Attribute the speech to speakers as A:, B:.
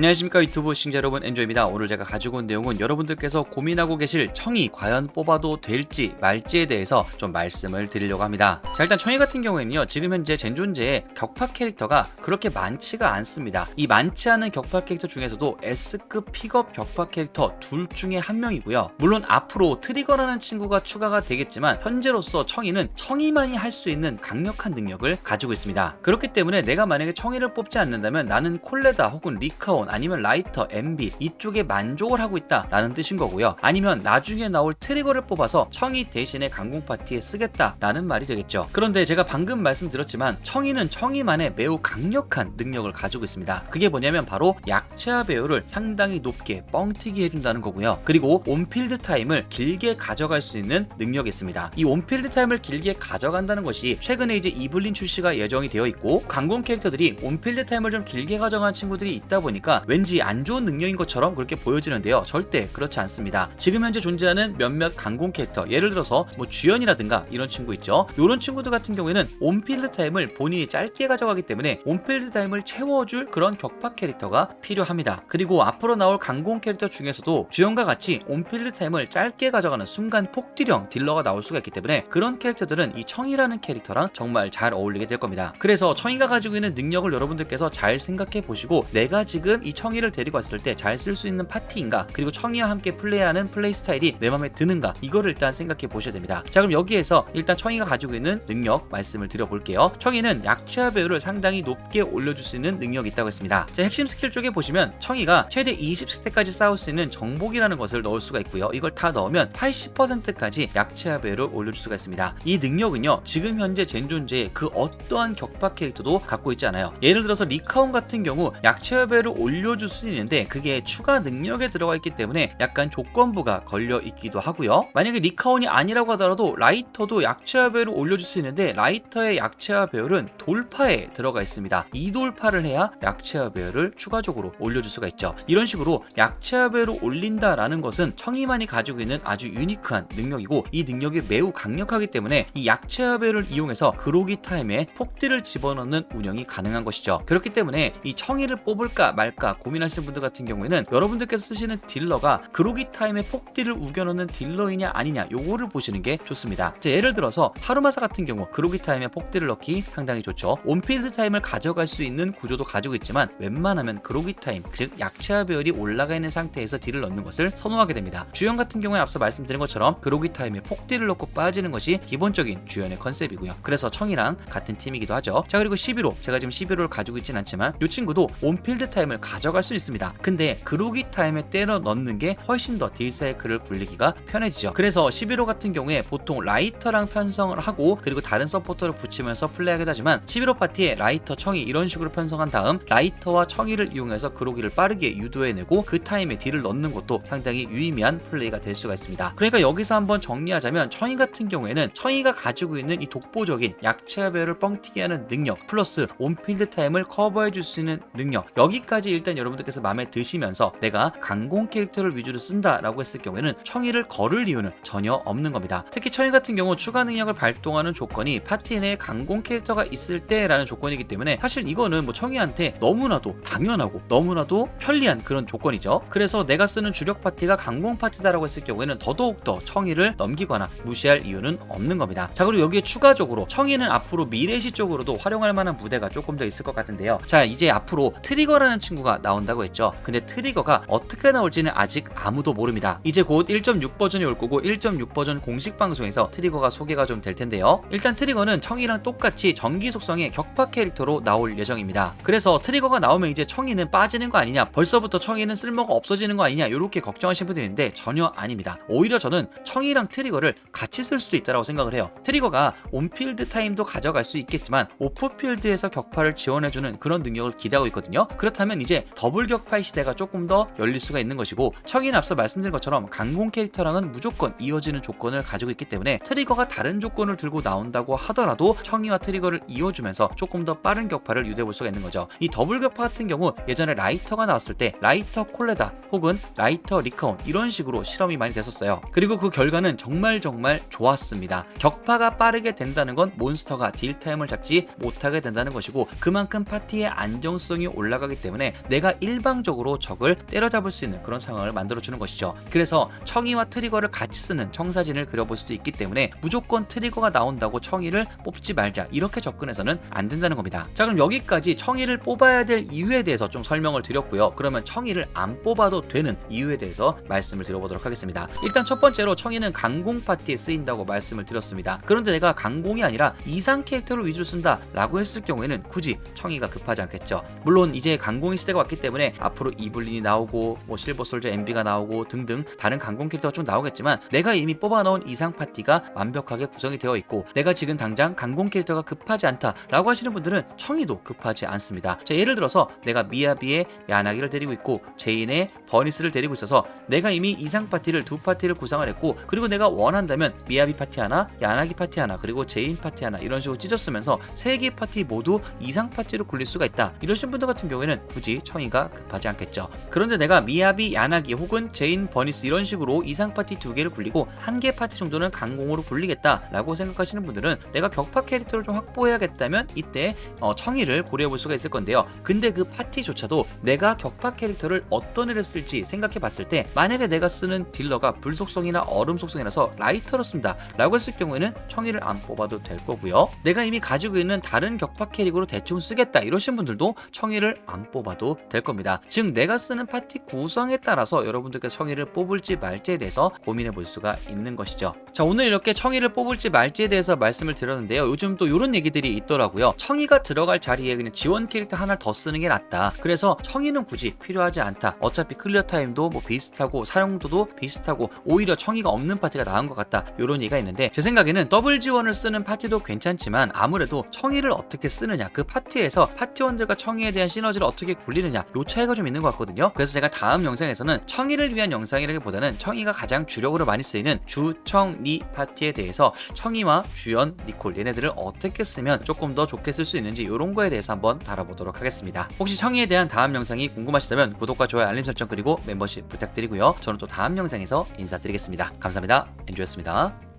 A: 안녕하십니까 유튜브 시청자 여러분 엔조입니다. 오늘 제가 가지고 온 내용은 여러분들께서 고민하고 계실 청이 과연 뽑아도 될지 말지에 대해서 좀 말씀을 드리려고 합니다. 자 일단 청이 같은 경우에는요 지금 현재 젠존제의 격파 캐릭터가 그렇게 많지가 않습니다. 이 많지 않은 격파 캐릭터 중에서도 S급 픽업 격파 캐릭터 둘 중에 한 명이고요. 물론 앞으로 트리거라는 친구가 추가가 되겠지만 현재로서 청이는 청이만이 할 수 있는 강력한 능력을 가지고 있습니다. 그렇기 때문에 내가 만약에 청이를 뽑지 않는다면 나는 콜레다 혹은 리카온 아니면 라이터, MB 이쪽에 만족을 하고 있다라는 뜻인 거고요. 아니면 나중에 나올 트리거를 뽑아서 청이 대신에 강공 파티에 쓰겠다라는 말이 되겠죠. 그런데 제가 방금 말씀드렸지만 청이는 청이만의 매우 강력한 능력을 가지고 있습니다. 그게 뭐냐면 바로 약체화 배율을 상당히 높게 뻥튀기 해준다는 거고요. 그리고 온필드 타임을 길게 가져갈 수 있는 능력이 있습니다. 이 온필드 타임을 길게 가져간다는 것이 최근에 이제 이블린 출시가 예정이 되어 있고 강공 캐릭터들이 온필드 타임을 좀 길게 가져간 친구들이 있다 보니까 왠지 안 좋은 능력인 것처럼 그렇게 보여지는데요. 절대 그렇지 않습니다. 지금 현재 존재하는 몇몇 강공 캐릭터, 예를 들어서 뭐 주연이라든가 이런 친구 있죠. 이런 친구들 같은 경우에는 온필드 타임을 본인이 짧게 가져가기 때문에 온필드 타임을 채워줄 그런 격파 캐릭터가 필요합니다. 그리고 앞으로 나올 강공 캐릭터 중에서도 주연과 같이 온필드 타임을 짧게 가져가는 순간 폭딜형 딜러가 나올 수가 있기 때문에 그런 캐릭터들은 이 청이라는 캐릭터랑 정말 잘 어울리게 될 겁니다. 그래서 청이가 가지고 있는 능력을 여러분들께서 잘 생각해 보시고 내가 지금 이 청이를 데리고 왔을 때 잘 쓸 수 있는 파티인가 그리고 청이와 함께 플레이하는 플레이 스타일이 내 마음에 드는가 이거를 일단 생각해 보셔야 됩니다. 자 그럼 여기에서 일단 청이가 가지고 있는 능력 말씀을 드려볼게요. 청이는 약체화 배율을 상당히 높게 올려줄 수 있는 능력이 있다고 했습니다. 자 핵심 스킬 쪽에 보시면 청이가 최대 20스택까지 쌓을 수 있는 정복이라는 것을 넣을 수가 있고요. 이걸 다 넣으면 80%까지 약체화 배율을 올려줄 수가 있습니다. 이 능력은요 지금 현재 젠존제의 그 어떠한 격파 캐릭터도 갖고 있지 않아요. 예를 들어서 리카온 같은 경우 약체화 배율을 올려 줄 수 있는데 그게 추가 능력에 들어가 있기 때문에 약간 조건부가 걸려 있기도 하고요. 만약에 리카온이 아니라고 하더라도 라이터도 약체화 배율을 올려줄 수 있는데 라이터의 약체화 배율은 돌파에 들어가 있습니다. 이 돌파를 해야 약체화 배율을 추가적으로 올려줄 수가 있죠. 이런 식으로 약체화 배율을 올린다라는 것은 청이만이 가지고 있는 아주 유니크한 능력이고 이 능력이 매우 강력하기 때문에 이 약체화 배율을 이용해서 그로기 타임에 폭딜을 집어넣는 운영이 가능한 것이죠. 그렇기 때문에 이 청이를 뽑을까 말까 고민하시는 분들 같은 경우에는 여러분들께서 쓰시는 딜러가 그로기 타임에 폭딜을 우겨넣는 딜러이냐 아니냐 요거를 보시는 게 좋습니다. 자, 예를 들어서 하루마사 같은 경우 그로기 타임에 폭딜을 넣기 상당히 좋죠. 온필드 타임을 가져갈 수 있는 구조도 가지고 있지만 웬만하면 그로기 타임 즉 약체화 배율이 올라가 있는 상태에서 딜을 넣는 것을 선호하게 됩니다. 주연 같은 경우에 앞서 말씀드린 것처럼 그로기 타임에 폭딜을 넣고 빠지는 것이 기본적인 주연의 컨셉이고요. 그래서 청이랑 같은 팀이기도 하죠. 자 그리고 11호 제가 지금 11호를 가지고 있진 않지만 이 친구도 온필드 타임을 가져갈 수 있습니다. 근데 그로기 타임에 때려 넣는 게 훨씬 더 딜 사이클을 굴리기가 편해지죠. 그래서 11호 같은 경우에 보통 라이터랑 편성을 하고 그리고 다른 서포터를 붙이면서 플레이하기도 하지만 11호 파티에 라이터, 청이 이런 식으로 편성한 다음 라이터와 청이를 이용해서 그로기를 빠르게 유도해내고 그 타임에 딜을 넣는 것도 상당히 유의미한 플레이가 될 수가 있습니다. 그러니까 여기서 한번 정리하자면 청이 같은 경우에는 청이가 가지고 있는 이 독보적인 약체화 배열을 뻥튀기 하는 능력 플러스 온필드 타임을 커버해 줄 수 있는 능력 여기까지 일단 여러분들께서 마음에 드시면서 내가 강공 캐릭터를 위주로 쓴다라고 했을 경우에는 청이를 걸을 이유는 전혀 없는 겁니다. 특히 청이 같은 경우 추가 능력을 발동하는 조건이 파티 내에 강공 캐릭터가 있을 때라는 조건이기 때문에 사실 이거는 뭐 청이한테 너무나도 당연하고 너무나도 편리한 그런 조건이죠. 그래서 내가 쓰는 주력 파티가 강공 파티다라고 했을 경우에는 더더욱더 청이를 넘기거나 무시할 이유는 없는 겁니다. 자 그리고 여기에 추가적으로 청이는 앞으로 미래시 쪽으로도 활용할 만한 무대가 조금 더 있을 것 같은데요. 자 이제 앞으로 트리거라는 친구가 나온다고 했죠. 근데 트리거가 어떻게 나올지는 아직 아무도 모릅니다. 이제 곧 1.6 버전이 올 거고 1.6 버전 공식 방송에서 트리거가 소개가 좀 될 텐데요. 일단 트리거는 청이랑 똑같이 전기 속성의 격파 캐릭터로 나올 예정입니다. 그래서 트리거가 나오면 이제 청이는 빠지는 거 아니냐, 벌써부터 청이는 쓸모가 없어지는 거 아니냐 이렇게 걱정하시는 분들이 있는데 전혀 아닙니다. 오히려 저는 청이랑 트리거를 같이 쓸 수도 있다고 생각을 해요. 트리거가 온필드 타임도 가져갈 수 있겠지만 오프필드에서 격파를 지원해주는 그런 능력을 기대하고 있거든요. 그렇다면 이제 더블 격파의 시대가 조금 더 열릴 수가 있는 것이고 청이는 앞서 말씀드린 것처럼 강공 캐릭터랑은 무조건 이어지는 조건을 가지고 있기 때문에 트리거가 다른 조건을 들고 나온다고 하더라도 청이와 트리거를 이어주면서 조금 더 빠른 격파를 유도해 볼 수가 있는 거죠. 이 더블 격파 같은 경우 예전에 라이터가 나왔을 때 라이터 콜레다 혹은 라이터 리카온 이런 식으로 실험이 많이 됐었어요. 그리고 그 결과는 정말 정말 좋았습니다. 격파가 빠르게 된다는 건 몬스터가 딜 타임을 잡지 못하게 된다는 것이고 그만큼 파티의 안정성이 올라가기 때문에 내가 일방적으로 적을 때려잡을 수 있는 그런 상황을 만들어주는 것이죠. 그래서 청이와 트리거를 같이 쓰는 청사진을 그려볼 수도 있기 때문에 무조건 트리거가 나온다고 청이를 뽑지 말자 이렇게 접근해서는 안 된다는 겁니다. 자 그럼 여기까지 청이를 뽑아야 될 이유에 대해서 좀 설명을 드렸고요. 그러면 청이를 안 뽑아도 되는 이유에 대해서 말씀을 드려보도록 하겠습니다. 일단 첫 번째로 청이는 강공 파티에 쓰인다고 말씀을 드렸습니다. 그런데 내가 강공이 아니라 이상 캐릭터를 위주로 쓴다라고 했을 경우에는 굳이 청이가 급하지 않겠죠. 물론 이제 강공의 시대가 왔기 때문에 앞으로 이블린이 나오고 뭐 실버 솔저 MB가 나오고 등등 다른 강공 캐릭터가 좀 나오겠지만 내가 이미 뽑아놓은 이상 파티가 완벽하게 구성이 되어 있고 내가 지금 당장 강공 캐릭터가 급하지 않다라고 하시는 분들은 청이도 급하지 않습니다. 자, 예를 들어서 내가 미야비의 야나기를 데리고 있고 제인의 버니스를 데리고 있어서 내가 이미 이상 파티를 두 파티를 구성을 했고 그리고 내가 원한다면 미야비 파티 하나, 야나기 파티 하나, 그리고 제인 파티 하나 이런 식으로 찢었으면서 세 개 파티 모두 이상 파티로 굴릴 수가 있다. 이러신 분들 같은 경우에는 굳이 청이가 급하지 않겠죠. 그런데 내가 미야비, 야나기 혹은 제인, 버니스 이런 식으로 이상 파티 두 개를 굴리고 한 개 파티 정도는 강공으로 굴리겠다라고 생각하시는 분들은 내가 격파 캐릭터를 좀 확보해야겠다면 이때 어, 청이를 고려해 볼 수가 있을 건데요. 근데 그 파티조차도 내가 격파 캐릭터를 어떤 애를 쓸지 생각해 봤을 때 만약에 내가 쓰는 딜러가 불 속성이나 얼음 속성이라서 라이터로 쓴다 라고 했을 경우에는 청이를 안 뽑아도 될 거고요. 내가 이미 가지고 있는 다른 격파 캐릭으로 대충 쓰겠다 이러신 분들도 청이를 안 뽑아도 될 겁니다. 즉 내가 쓰는 파티 구성에 따라서 여러분들께서 청이를 뽑을지 말지에 대해서 고민해 볼 수가 있는 것이죠. 자 오늘 이렇게 청이를 뽑을지 말지에 대해서 말씀을 드렸는데요. 요즘 또 이런 얘기들이 있더라고요. 청이가 들어갈 자리에 그냥 지원 캐릭터 하나를 더 쓰는 게 낫다. 그래서 청이는 굳이 필요하지 않다. 어차피 클리어 타임도 뭐 비슷하고 사용도도 비슷하고 오히려 청이가 없는 파티가 나은 것 같다. 이런 얘기가 있는데 제 생각에는 더블 지원을 쓰는 파티도 괜찮지만 아무래도 청이를 어떻게 쓰느냐 그 파티에서 파티원들과 청이에 대한 시너지를 어떻게 굴리 느냐 요 차이가 좀 있는 것 같거든요. 그래서 제가 다음 영상에서는 청이를 위한 영상이라기보다는 청이가 가장 주력으로 많이 쓰이는 주청리 파티에 대해서 청이와 주연, 니콜 얘네들을 어떻게 쓰면 조금 더 좋게 쓸 수 있는지 이런 거에 대해서 한번 다뤄보도록 하겠습니다. 혹시 청이에 대한 다음 영상이 궁금하시다면 구독과 좋아요, 알림 설정 그리고 멤버십 부탁드리고요. 저는 또 다음 영상에서 인사드리겠습니다. 감사합니다. 엔조였습니다.